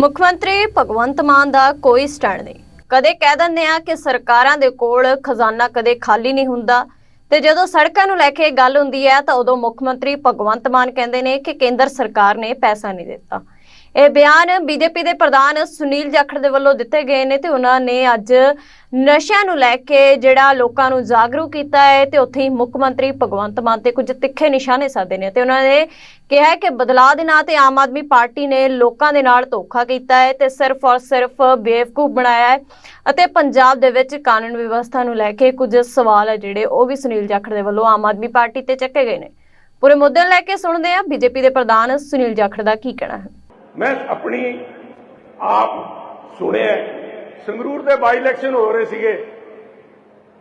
ਮੁੱਖ ਮੰਤਰੀ ਭਗਵੰਤ ਮਾਨ ਦਾ ਕੋਈ ਸਟੈਂਡ ਨਹੀਂ। ਕਦੇ ਕਹਿ ਦਿੰਦੇ ਆ ਕਿ ਸਰਕਾਰਾਂ ਦੇ ਕੋਲ ਖਜ਼ਾਨਾ ਕਦੇ ਖਾਲੀ ਨਹੀਂ ਹੁੰਦਾ ਤੇ ਜਦੋਂ ਸੜਕਾਂ ਨੂੰ ਲੈ ਕੇ ਗੱਲ ਹੁੰਦੀ ਹੈ ਤਾਂ ਉਦੋਂ ਮੁੱਖ ਮੰਤਰੀ ਭਗਵੰਤ ਮਾਨ ਕਹਿੰਦੇ ਨੇ ਕਿ ਕੇਂਦਰ ਸਰਕਾਰ ਨੇ ਪੈਸਾ ਨਹੀਂ ਦਿੱਤਾ। ਇਹ ਬਿਆਨ ਬੀਜੇਪੀ ਦੇ ਪ੍ਰਧਾਨ ਸੁਨੀਲ ਜਾਖੜ ਦੇ ਵੱਲੋਂ ਦਿੱਤੇ ਗਏ ਨੇ ਤੇ ਉਹਨਾਂ ਨੇ ਅੱਜ ਨਸ਼ਿਆਂ ਨੂੰ ਲੈ ਕੇ ਜਿਹੜਾ ਲੋਕਾਂ ਨੂੰ ਜਾਗਰੂਕ ਕੀਤਾ ਹੈ ਤੇ ਉੱਥੇ ਹੀ ਮੁੱਖ ਮੰਤਰੀ ਭਗਵੰਤ ਮਾਨ ਤੇ ਕੁਝ ਤਿੱਖੇ ਨਿਸ਼ਾਨੇ ਸਾਧੇ ਨੇ ਤੇ ਉਹਨਾਂ ਨੇ ਕਿਹਾ ਕਿ ਬਦਲਾਅ ਦੇ ਨਾਂ ਤੇ ਆਮ ਆਦਮੀ ਪਾਰਟੀ ਨੇ ਲੋਕਾਂ ਦੇ ਨਾਲ ਧੋਖਾ ਕੀਤਾ ਹੈ ਤੇ ਸਿਰਫ ਔਰ ਸਿਰਫ ਬੇਵਕੂਫ ਬਣਾਇਆ ਹੈ ਅਤੇ ਪੰਜਾਬ ਦੇ ਵਿੱਚ ਕਾਨੂੰਨ ਵਿਵਸਥਾ ਨੂੰ ਲੈ ਕੇ ਕੁਝ ਸਵਾਲ ਹੈ ਜਿਹੜੇ ਉਹ ਵੀ ਸੁਨੀਲ ਜਾਖੜ ਦੇ ਵੱਲੋਂ ਆਮ ਆਦਮੀ ਪਾਰਟੀ ਤੇ ਚੱਕੇ ਗਏ ਨੇ। ਪੂਰੇ ਮੁੱਦੇ ਨੂੰ ਲੈ ਕੇ ਸੁਣਦੇ ਹਾਂ ਬੀਜੇਪੀ ਦੇ ਪ੍ਰਧਾਨ ਸੁਨੀਲ ਜਾਖੜ ਦਾ ਕੀ ਕਹਿਣਾ ਹੈ। ਮੈਂ ਆਪਣੀ ਆਪ ਸੁਣਿਆ ਸੰਗਰੂਰ ਦੇ ਬਾਈ ਇਲੈਕਸ਼ਨ ਹੋ ਰਹੇ ਸੀਗੇ।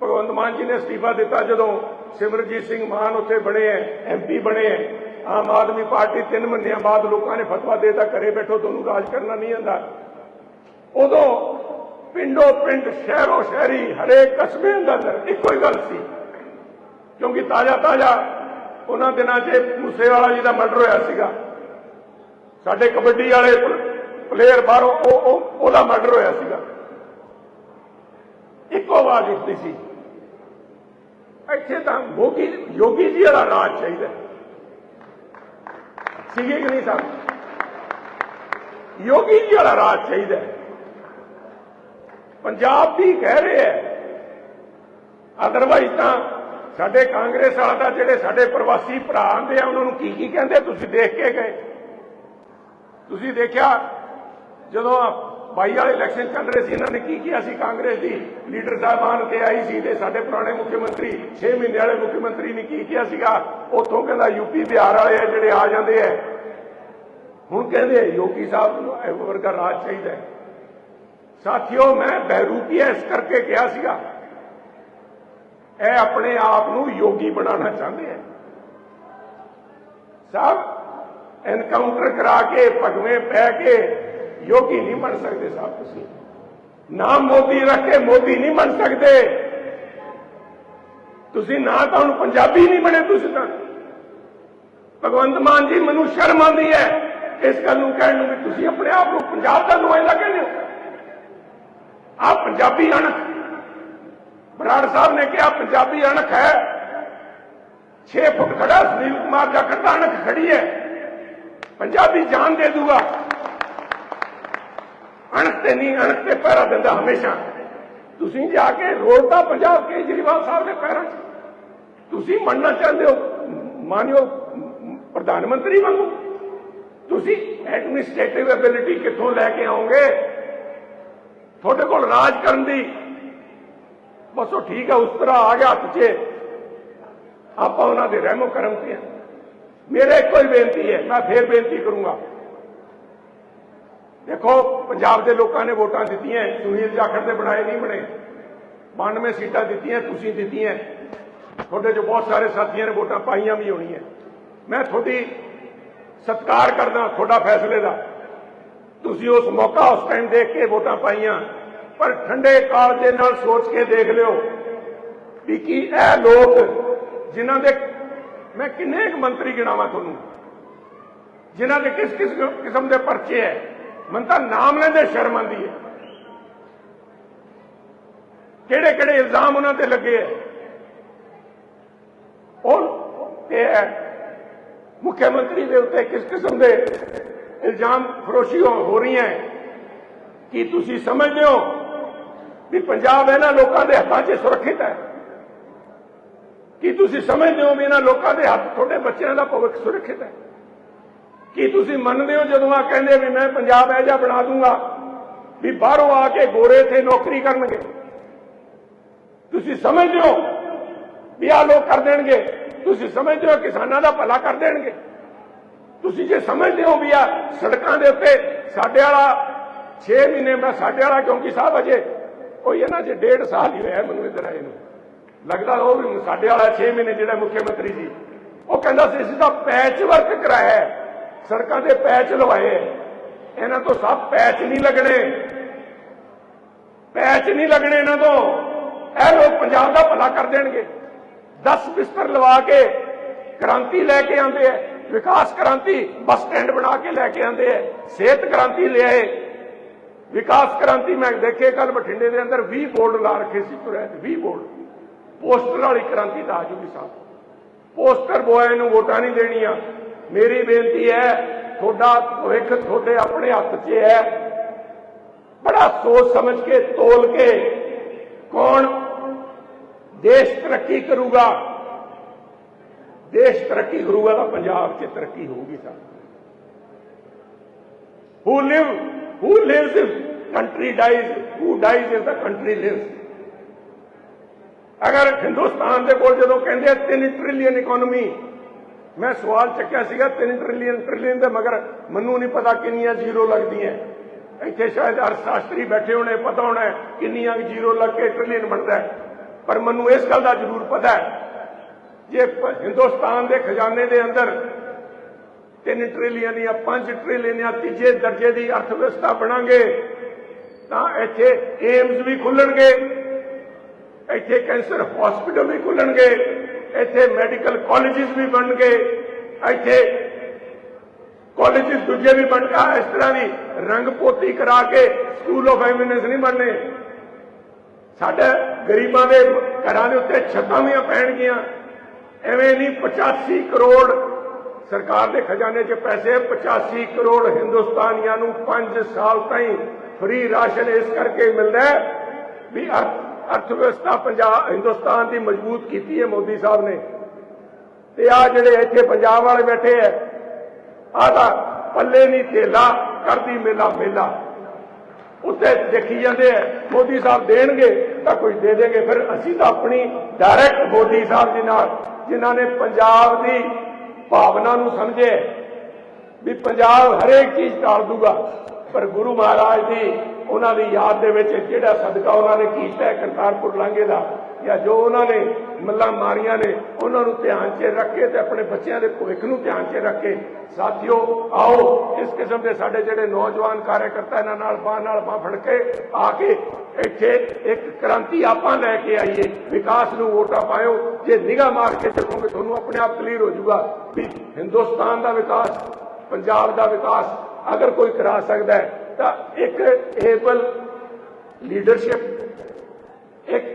ਭਗਵੰਤ ਮਾਨ ਜੀ ਨੇ ਅਸਤੀਫਾ ਦਿੱਤਾ ਜਦੋਂ ਸਿਮਰਜੀਤ ਸਿੰਘ ਮਾਨ ਉੱਥੇ ਬਣੇ ਐ ਐਮਪੀ ਬਣੇ ਐ ਆਮ ਆਦਮੀ ਪਾਰਟੀ ਤਿੰਨ ਮਹੀਨਿਆਂ ਬਾਅਦ ਲੋਕਾਂ ਨੇ ਫਤਵਾ ਦੇਤਾ, ਘਰੇ ਬੈਠੋ, ਤੁਹਾਨੂੰ ਰਾਜ ਕਰਨਾ ਨਹੀਂ ਆਂਦਾ ਉਦੋਂ ਪਿੰਡੋ ਪਿੰਡ, ਸ਼ਹਿਰੋ ਸ਼ਹਿਰੀ, ਹਰੇਕ ਕਸਬੇ ਅੰਦਰ ਇੱਕੋ ਹੀ ਗੱਲ ਸੀ। ਕਿਉਂਕਿ ਤਾਜ਼ਾ ਤਾਜ਼ਾ ਉਹਨਾਂ ਦਿਨਾਂ 'ਚ ਮੂਸੇਵਾਲਾ ਜੀ ਦਾ ਮਰਡਰ ਹੋਇਆ ਸੀਗਾ। ਸਾਡੇ ਕਬੱਡੀ ਵਾਲੇ ਪਲੇਅਰ ਬਾਹਰੋਂ ਉਹ ਉਹਦਾ ਮਰਡਰ ਹੋਇਆ ਸੀਗਾ। ਇੱਕੋ ਆਵਾਜ਼ ਉੱਠਦੀ ਸੀ। ਇੱਥੇ ਤਾਂ ਮੋਗੀ ਯੋਗੀ ਜੀ ਵਾਲਾ ਰਾਜ ਚਾਹੀਦਾ। ਸੀਗੇ ਕਿ ਨਹੀਂ ਸਾਹਿਬ ਯੋਗੀ ਜੀ ਵਾਲਾ ਰਾਜ ਚਾਹੀਦਾ। ਪੰਜਾਬ ਵੀ ਕਹਿ ਰਹੇ ਹੈ। ਅਦਰਵਾਈਜ਼ ਤਾਂ ਸਾਡੇ ਕਾਂਗਰਸ ਵਾਲਾ ਤਾਂ ਜਿਹੜੇ ਸਾਡੇ ਪ੍ਰਵਾਸੀ ਭਰਾ ਆਂਦੇ ਆ, ਉਹਨਾਂ ਨੂੰ ਕੀ ਕੀ ਕਹਿੰਦੇ? ਤੁਸੀਂ ਦੇਖ ਕੇ ਗਏ। ਤੁਸੀਂ ਦੇਖਿਆ, ਜਦੋਂ ਬਾਈ ਵਾਲੇ ਇਲੈਕਸ਼ਨ ਚੱਲ ਰਹੇ ਸੀ, ਇਹਨਾਂ ਨੇ ਕੀ ਕੀਤਾ ਸੀ? ਕਾਂਗਰਸ ਦੀ ਲੀਡਰ ਸਾਹਿਬਾਨ ਤੇ ਆਈ ਸੀ ਤੇ ਸਾਡੇ ਪੁਰਾਣੇ ਮੁੱਖ ਮੰਤਰੀ 6 ਮਹੀਨੇ ਵਾਲੇ ਮੁੱਖ ਮੰਤਰੀ ਨੇ ਕੀ ਕੀਤਾ ਸੀਗਾ? ਉੱਥੋਂ ਕਹਿੰਦਾ ਯੂਪੀ ਬਿਹਾਰ ਵਾਲੇ ਆ ਜਿਹੜੇ ਆ ਜਾਂਦੇ ਆ। ਹੁਣ ਕਹਿੰਦੇ ਯੋਗੀ ਸਾਹਿਬ ਨੂੰ ਇਹ ਵਰਗਾ ਰਾਜ ਚਾਹੀਦਾ ਹੈ। ਸਾਥੀਓ, ਮੈਂ ਬਹਿਰੂਪੀਆ ਇਸ ਕਰਕੇ ਕਿਹਾ ਸੀਗਾ। ਇਹ ਆਪਣੇ ਆਪ ਨੂੰ ਯੋਗੀ ਬਣਾਉਣਾ ਚਾਹੁੰਦੇ ਆ। ਸਾਹਿਬ ਐਨਕਾਊਂਟਰ ਕਰਾ ਕੇ, ਭਗਵੇਂ ਪੈ ਕੇ, ਯੋਗੀ ਨਹੀਂ ਬਣ ਸਕਦੇ ਸਾਹਿਬ ਤੁਸੀਂ। ਨਾਮ ਮੋਦੀ ਰੱਖ ਕੇ ਮੋਦੀ ਨਹੀਂ ਬਣ ਸਕਦੇ। ਤੁਸੀਂ ਨਾ ਤਾਂ ਹੁਣ ਪੰਜਾਬੀ ਨਹੀਂ ਬਣੇ, ਤੁਸੀਂ ਤਾਂ। ਭਗਵੰਤ ਮਾਨ ਜੀ, ਮੈਨੂੰ ਸ਼ਰਮ ਆਉਂਦੀ ਹੈ ਇਸ ਗੱਲ ਨੂੰ ਕਹਿਣ ਨੂੰ ਵੀ ਤੁਸੀਂ ਆਪਣੇ ਆਪ ਨੂੰ ਪੰਜਾਬ ਦਾ ਨੁਮਾਇੰਦਾ ਕਹਿੰਦੇ ਹੋ। ਆਪ ਪੰਜਾਬੀ ਅਣਖ। ਬਰਾੜ ਸਾਹਿਬ ਨੇ ਕਿਹਾ, ਪੰਜਾਬੀ ਅਣਖ ਹੈ। 6 ਫੁੱਟ ਖੜਾ ਸੁਨੀਲ ਕੁਮਾਰ ਜਾਖੜ ਦਾ ਅਣਖ ਖੜੀ ਹੈ। ਪੰਜਾਬੀ ਜਾਨ ਦੇ ਦੂਗਾ ਅਣਖ ਤੇ ਨਹੀਂ, ਅਣਖ ਤੇ ਪੈਰਾ ਦਿੰਦਾ ਹਮੇਸ਼ਾ। ਤੁਸੀਂ ਜਾ ਕੇ ਰੋਲਤਾ ਪੰਜਾਬ ਕੇਜਰੀਵਾਲ ਸਾਹਿਬ ਦੇ ਪੈਰਾਂ 'ਚ ਤੁਸੀਂ ਮੰਨਣਾ ਚਾਹੁੰਦੇ ਹੋ, ਮਾਨਿਓ, ਪ੍ਰਧਾਨ ਮੰਤਰੀ ਵਾਂਗੂ? ਤੁਸੀਂ ਐਡਮਿਨਿਸਟ੍ਰੇਟਿਵ ਐਬਿਲਿਟੀ ਕਿੱਥੋਂ ਲੈ ਕੇ ਆਉਂਗੇ ਤੁਹਾਡੇ ਕੋਲ ਰਾਜ ਕਰਨ ਦੀ ਬਸ ਉਹ ਠੀਕ ਹੈ ਉਸ ਤਰ੍ਹਾਂ ਆ ਗਿਆ ਹੱਥ 'ਚ। ਆਪਾਂ ਉਹਨਾਂ ਦੇ ਰਹਿਮੋ ਕਰਮ ਤੇ ਹਾਂ ਮੇਰੇ ਹੀ ਬੇਨਤੀ ਹੈ, ਮੈਂ ਫੇਰ ਬੇਨਤੀ ਕਰੂੰਗਾ। ਦੇਖੋ, ਪੰਜਾਬ ਦੇ ਲੋਕਾਂ ਨੇ ਵੋਟਾਂ ਦਿੱਤੀਆਂ ਸੁਨੀਲ ਜਾਖੜ ਦੇ ਬਣਾਏ ਨਹੀਂ ਬਣੇ। 92 ਸੀਟਾਂ ਦਿੱਤੀਆਂ, ਤੁਸੀਂ ਦਿੱਤੀਆਂ। ਤੁਹਾਡੇ ਜੋ ਬਹੁਤ ਸਾਰੇ ਸਾਥੀਆਂ ਨੇ ਵੋਟਾਂ ਪਾਈਆਂ ਵੀ ਹੋਣੀਆਂ। ਮੈਂ ਤੁਹਾਡੀ ਸਤਿਕਾਰ ਕਰਦਾ, ਤੁਹਾਡਾ ਫੈਸਲੇ ਦਾ। ਤੁਸੀਂ ਉਸ ਮੌਕਾ, ਉਸ ਟਾਈਮ ਦੇਖ ਕੇ ਵੋਟਾਂ ਪਾਈਆਂ। ਪਰ ਠੰਡੇ ਕਾਲ ਦੇ ਨਾਲ ਸੋਚ ਕੇ ਦੇਖ ਲਿਓ ਵੀ ਕੀ ਇਹ ਲੋਕ ਜਿਨ੍ਹਾਂ ਦੇ ਮੈਂ ਕਿੰਨੇ ਕੁ ਮੰਤਰੀ ਗਿਣਾਵਾਂ ਤੁਹਾਨੂੰ? ਜਿਨ੍ਹਾਂ ਦੇ ਕਿਸ ਕਿਸ ਕਿਸਮ ਦੇ ਪਰਚੇ ਹੈ ਮਨ ਤਾਂ ਨਾਮ ਲੈਂਦੇ ਸ਼ਰਮ ਆਉਂਦੀ ਹੈ ਕਿਹੜੇ ਕਿਹੜੇ ਇਲਜ਼ਾਮ ਉਹਨਾਂ ਤੇ ਲੱਗੇ ਹੈ ਉਹ ਤੇ ਮੁੱਖ ਮੰਤਰੀ ਦੇ ਉੱਤੇ ਕਿਸ ਕਿਸਮ ਦੇ ਇਲਜ਼ਾਮ ਫਰੋਸ਼ੀ ਹੋ ਹੋ ਰਹੀਆਂ ਹੈ ਕੀ ਤੁਸੀਂ ਸਮਝਦੇ ਹੋ ਵੀ ਪੰਜਾਬ ਇਹਨਾਂ ਲੋਕਾਂ ਦੇ ਹੱਥਾਂ 'ਚ ਸੁਰੱਖਿਅਤ ਹੈ ਕੀ ਤੁਸੀਂ ਸਮਝਦੇ ਹੋ ਵੀ ਇਹਨਾਂ ਲੋਕਾਂ ਦੇ ਹੱਥ ਤੁਹਾਡੇ ਬੱਚਿਆਂ ਦਾ ਭਵਿੱਖ ਸੁਰੱਖਿਅਤ ਹੈ? ਕੀ ਤੁਸੀਂ ਮੰਨਦੇ ਹੋ ਜਦੋਂ ਆ ਕਹਿੰਦੇ ਵੀ ਮੈਂ ਪੰਜਾਬ ਐਜਾ ਬਣਾ ਦੂੰਗਾ ਵੀ ਬਾਹਰੋਂ ਆ ਕੇ ਗੋਰੇ ਤੇ ਨੌਕਰੀ ਕਰਨਗੇ? ਤੁਸੀਂ ਸਮਝਦੇ ਹੋ ਵੀ ਆ ਲੋਕ ਕਰ ਦੇਣਗੇ? ਤੁਸੀਂ ਸਮਝਦੇ ਹੋ ਕਿਸਾਨਾਂ ਦਾ ਭਲਾ ਕਰ ਦੇਣਗੇ? ਤੁਸੀਂ ਜੇ ਸਮਝਦੇ ਹੋ ਵੀ ਆ ਸੜਕਾਂ ਦੇ ਉੱਤੇ ਸਾਡੇ ਵਾਲਾ 6 ਮਹੀਨੇ ਮੈਂ ਸਾਡੇ ਵਾਲਾ ਕਿਉਂਕਿ ਸਾਹਿਬ ਅਜੇ ਕੋਈ ਇਹਨਾਂ 'ਚ ਡੇਢ ਸਾਲ ਹੀ ਹੋਇਆ ਮੈਨੂੰ ਇੱਧਰ ਆਏ ਨੂੰ। ਲੱਗਦਾ ਉਹ ਵੀ ਸਾਡੇ ਵਾਲਾ 6 ਮਹੀਨੇ ਜਿਹੜਾ ਮੁੱਖ ਮੰਤਰੀ ਸੀ। ਉਹ ਕਹਿੰਦਾ ਸੀ, ਅਸੀਂ ਤਾਂ ਪੈਚ ਵਰਕ ਕਰਾਇਆ ਸੜਕਾਂ ਦੇ ਪੈਚ ਲਵਾਏ ਇਹਨਾਂ ਤੋਂ ਸਭ ਪੈਚ ਨਹੀਂ ਲੱਗਣੇ। ਪੈਚ ਨਹੀਂ ਲੱਗਣੇ ਇਹਨਾਂ ਤੋਂ। ਇਹ ਲੋਕ ਪੰਜਾਬ ਦਾ ਭਲਾ ਕਰ ਦੇਣਗੇ। 10 ਬਿਸਤਰ ਲਵਾ ਕੇ ਕ੍ਰਾਂਤੀ ਲੈ ਕੇ ਆਉਂਦੇ ਐ ਵਿਕਾਸ ਕ੍ਰਾਂਤੀ ਬੱਸ ਸਟੈਂਡ ਬਣਾ ਕੇ ਲੈ ਕੇ ਆਉਂਦੇ ਐ ਸਿਹਤ ਕ੍ਰਾਂਤੀ ਲਿਆਏ। ਵਿਕਾਸ ਕ੍ਰਾਂਤੀ ਮੈਂ ਦੇਖੇ ਕੱਲ ਬਠਿੰਡੇ ਦੇ ਅੰਦਰ 20 ਬੋਰਡ ਲਾ ਰੱਖੇ ਸੀ ਤੁਰੇ 20 ਬੋਰਡ। ਪੋਸਟਰ ਵਾਲੀ ਕ੍ਰਾਂਤੀ ਦਾ ਆਜੂਗੀ ਸਾਹਿਬ ਪੋਸਟਰ ਬੋਏ ਨੂੰ ਵੋਟਾਂ ਨਹੀਂ ਦੇਣੀਆਂ ਮੇਰੀ ਬੇਨਤੀ ਹੈ ਤੁਹਾਡਾ ਭਵਿੱਖ ਤੁਹਾਡੇ ਆਪਣੇ ਹੱਥ 'ਚ ਹੈ ਬੜਾ ਸੋਚ ਸਮਝ ਕੇ ਤੋਲ ਕੇ ਕੌਣ ਦੇਸ਼ ਤਰੱਕੀ ਕਰੂਗਾ ਦੇਸ਼ ਤਰੱਕੀ ਕਰੂਗਾ ਤਾਂ ਪੰਜਾਬ 'ਚ ਤਰੱਕੀ ਹੋਊਗੀ ਸਾਹਿਬ who live, who lives if country dies, who dies if the country lives ਅਗਰ ਹਿੰਦੁਸਤਾਨ ਦੇ ਕੋਲ ਜਦੋਂ ਕਹਿੰਦੇ ਆ 3 ਟ੍ਰਿਲੀਅਨ ਇਕਨੋਮੀ ਮੈਂ ਸਵਾਲ ਚੱਕਿਆ ਸੀਗਾ 3 ਟ੍ਰਿਲੀਅਨ ਟ੍ਰਿਲੀਅਨ ਦੇ ਮਗਰ ਮੈਨੂੰ ਨਹੀਂ ਪਤਾ ਕਿੰਨੀਆਂ ਜ਼ੀਰੋ ਲੱਗਦੀਆਂ। ਇੱਥੇ ਸ਼ਾਇਦ ਅਰਥ ਸ਼ਾਸਤਰੀ ਬੈਠੇ ਹੋਣੇ, ਪਤਾ ਹੋਣਾ ਕਿੰਨੀਆਂ ਜ਼ੀਰੋ ਲੱਗ ਕੇ ਟ੍ਰਿਲੀਅਨ ਬਣਦਾ ਪਰ ਮੈਨੂੰ ਇਸ ਗੱਲ ਦਾ ਜ਼ਰੂਰ ਪਤਾ ਹੈ, ਜੇ ਹਿੰਦੁਸਤਾਨ ਦੇ ਖਜ਼ਾਨੇ ਦੇ ਅੰਦਰ 3 ਟ੍ਰਿਲੀਅਨ ਜਾਂ 5 ਟ੍ਰਿਲੀਅਨ ਜਾਂ ਤੀਜੇ ਦਰਜੇ ਦੀ ਅਰਥ ਵਿਵਸਥਾ ਬਣਾਂਗੇ, ਤਾਂ ਇੱਥੇ ਏਮਜ਼ ਵੀ ਖੁੱਲਣਗੇ। ਇੱਥੇ ਕੈਂਸਰ ਹਸਪੀਟਲ ਵੀ ਖੁੱਲਣਗੇ, ਇੱਥੇ ਮੈਡੀਕਲ ਕਾਲਜਸ ਵੀ ਬਣਨਗੇ, ਇੱਥੇ ਕਾਲਜਸ ਦੂਜੇ ਵੀ ਬਣਗਾ ਇਸ ਤਰ੍ਹਾਂ ਦੀ ਰੰਗ ਪੋਤੀ ਕਰਾ ਕੇ ਸਕੂਲ ਆਫ ਐਮਿਨੈਂਸ ਨਹੀਂ ਬਣਨੇ। ਸਾਡੇ ਗਰੀਬਾਂ ਦੇ ਘਰਾਂ ਦੇ ਉੱਤੇ ਛੱਤਾਂ ਵੀ ਪੈਣਗੀਆਂ। ਐਵੇਂ ਨਹੀਂ 85 ਕਰੋੜ ਸਰਕਾਰ ਦੇ ਖਜ਼ਾਨੇ 'ਚ ਪੈਸੇ 85 ਕਰੋੜ ਹਿੰਦੁਸਤਾਨੀਆਂ ਨੂੰ 5 ਸਾਲ ਤਾਈਂ ਫ੍ਰੀ ਰਾਸ਼ਨ ਇਸ ਕਰਕੇ ਮਿਲਦਾ ਹੈ ਵੀ ਅਰਥ ਵਿਵਸਥਾ ਪੰਜਾਬ ਹਿੰਦੁਸਤਾਨ ਦੀ ਮਜ਼ਬੂਤ ਕੀਤੀ ਹੈ ਮੋਦੀ ਸਾਹਿਬ ਨੇ। ਤੇ ਆ ਜਿਹੜੇ ਇੱਥੇ ਪੰਜਾਬ ਵਾਲੇ ਬੈਠੇ ਐ, ਆਹ ਤਾਂ ਪੱਲੇ ਨਹੀਂ ਥੇਲਾ ਕਰਦੀ ਮੇਲਾ ਮੇਲਾ। ਉੱਤੇ ਦੇਖੀ ਜਾਂਦੇ ਐ, ਮੋਦੀ ਸਾਹਿਬ ਦੇਣਗੇ ਤਾਂ ਕੁਝ ਦੇ ਦੇਣਗੇ, ਫਿਰ ਅਸੀਂ ਤਾਂ ਆਪਣੀ ਡਾਇਰੈਕਟ ਮੋਦੀ ਸਾਹਿਬ ਜੀ ਨਾਲ, ਜਿਨ੍ਹਾਂ ਨੇ ਪੰਜਾਬ ਦੀ ਭਾਵਨਾ ਨੂੰ ਸਮਝੇ ਵੀ ਪੰਜਾਬ ਹਰੇਕ ਚੀਜ਼ ਟਾਲ ਦੂਗਾ। ਪਰ ਗੁਰੂ ਮਹਾਰਾਜ ਦੀ ਉਹਨਾਂ ਦੀ ਯਾਦ ਦੇ ਵਿੱਚ ਜਿਹੜਾ ਸਦਕਾ ਉਹਨਾਂ ਨੇ ਕੀਤਾ ਕਰਤਾਰਪੁਰ ਲਾਂਘੇ ਦਾ, ਜਾਂ ਜੋ ਉਹਨਾਂ ਨੇ ਮੱਲਾਂ ਮਾਰੀਆਂ ਨੇ, ਉਹਨਾਂ ਨੂੰ ਧਿਆਨ 'ਚ ਰੱਖ ਕੇ ਤੇ ਆਪਣੇ ਬੱਚਿਆਂ ਦੇ ਭਵਿੱਖ ਨੂੰ ਧਿਆਨ 'ਚ ਰੱਖ। ਕੇ ਸਾਥੀਓ, ਆਓ, ਇਸ ਕਿਸਮ ਦੇ ਸਾਡੇ ਜਿਹੜੇ ਨੌਜਵਾਨ ਕਾਰਜਕਰਤਾ ਇਹਨਾਂ ਨਾਲ ਬਾਹ ਨਾਲ ਬਾਹ ਫੜ ਕੇ ਆ ਕੇ ਇੱਥੇ ਇੱਕ ਕ੍ਰਾਂਤੀ ਆਪਾਂ ਲੈ ਕੇ ਆਈਏ। ਵਿਕਾਸ ਨੂੰ ਵੋਟਾਂ ਪਾਇਓ। ਜੇ ਨਿਗਾਹ ਮਾਰ ਕੇ ਚੱਲੋਗੇ ਤੁਹਾਨੂੰ ਆਪਣੇ ਆਪ ਕਲੀਅਰ ਹੋ ਜਾਊਗਾ ਵੀ ਹਿੰਦੁਸਤਾਨ ਦਾ ਵਿਕਾਸ, ਪੰਜਾਬ ਦਾ ਵਿਕਾਸ ਅਗਰ ਕੋਈ ਕਰਾ ਸਕਦਾ ਹੈ, ਤਾਂ ਇੱਕ ਏਬਲ ਲੀਡਰਸ਼ਿਪ ਇੱਕ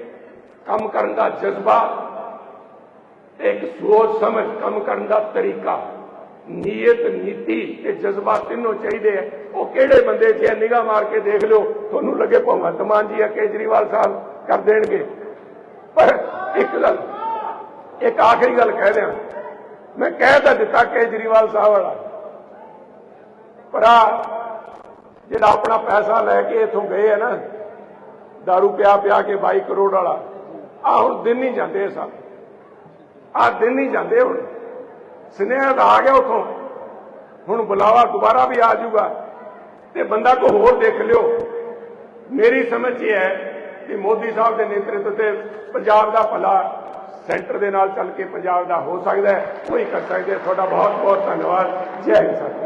ਕੰਮ ਕਰਨ ਦਾ ਜਜ਼ਬਾ ਇੱਕ ਸੋਚ ਸਮਝ ਕੰਮ ਕਰਨ ਦਾ ਤਰੀਕਾ। ਨੀਅਤ, ਨੀਤੀ ਤੇ ਜਜ਼ਬਾ ਤਿੰਨੋਂ ਚਾਹੀਦੇ ਆ। ਉਹ ਕਿਹੜੇ ਬੰਦੇ ਜੇ ਨਿਗਾਹ ਮਾਰ ਕੇ ਦੇਖ ਲਿਓ, ਤੁਹਾਨੂੰ ਲੱਗੇ ਭਗਵੰਤ ਮਾਨ ਜੀ ਆ ਕੇਜਰੀਵਾਲ ਸਾਹਿਬ ਕਰ ਦੇਣਗੇ। ਪਰ ਇੱਕ ਗੱਲ, ਇੱਕ ਆਖਰੀ ਗੱਲ ਕਹਿ ਦਿਆਂ ਮੈਂ ਕਹਿ ਤਾਂ ਦਿੱਤਾ ਕੇਜਰੀਵਾਲ ਸਾਹਿਬ ਵਾਲਾ। ਪਰ ਆ ਜਿਹੜਾ ਆਪਣਾ ਪੈਸਾ ਲੈ ਕੇ ਇਥੋਂ ਗਏ ਆ ਨਾ, दारू ਪਿਆ ਪਿਆ ਕੇ 22 ਕਰੋੜ ਵਾਲਾ, ਆ ਹੁਣ ਦਿਨ ਨਹੀਂ ਜਾਂਦੇ ਸਭ। ਆ ਦਿਨ ਨਹੀਂ ਜਾਂਦੇ ਹੁਣ। ਸੁਨੇਹਾ ਦਾ ਆ ਗਿਆ ਉਥੋਂ। ਹੁਣ ਬੁਲਾਵਾ ਦੁਬਾਰਾ ਵੀ ਆ ਜਾਊਗਾ। ਤੇ ਬੰਦਾ ਕੋ ਹੋਰ ਦੇਖ ਲਿਓ। ਮੇਰੀ ਸਮਝ ਇਹ ਹੈ ਕਿ ਮੋਦੀ ਸਾਹਿਬ ਦੇ ਨੇਤਰਤਵ ਤੇ ਪੰਜਾਬ ਦਾ ਭਲਾ ਸੈਂਟਰ ਦੇ ਨਾਲ ਚੱਲ ਕੇ ਪੰਜਾਬ ਦਾ ਹੋ ਸਕਦਾ ਹੈ। ਉਹੀ ਕਰ ਸਕਦੇ ਤੁਹਾਡਾ ਬਹੁਤ ਬਹੁਤ ਧੰਨਵਾਦ। ਜੈ ਹਿੰਦ ਸਾਥੀਓ